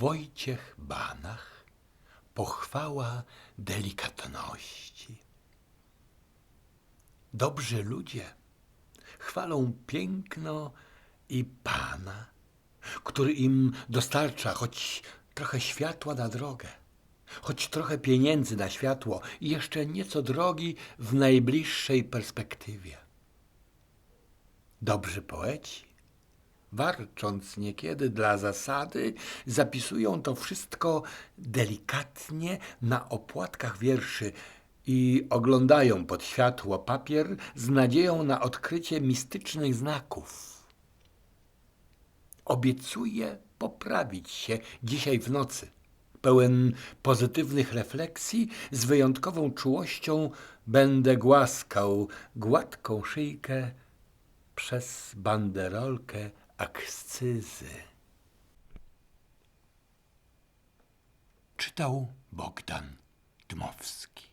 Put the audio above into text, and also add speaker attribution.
Speaker 1: Wojciech Banach, pochwała delikatności. Dobrzy ludzie chwalą piękno i Pana, który im dostarcza choć trochę światła na drogę, choć trochę pieniędzy na światło i jeszcze nieco drogi w najbliższej perspektywie. Dobrzy poeci, warcząc niekiedy dla zasady, zapisują to wszystko delikatnie na opłatkach wierszy i oglądają pod światło papier z nadzieją na odkrycie mistycznych znaków. Obiecuję poprawić się dzisiaj w nocy. Pełen pozytywnych refleksji, z wyjątkową czułością będę głaskał gładką szyjkę przez banderolkę akcyzy. Czytał Bogdan Dmowski.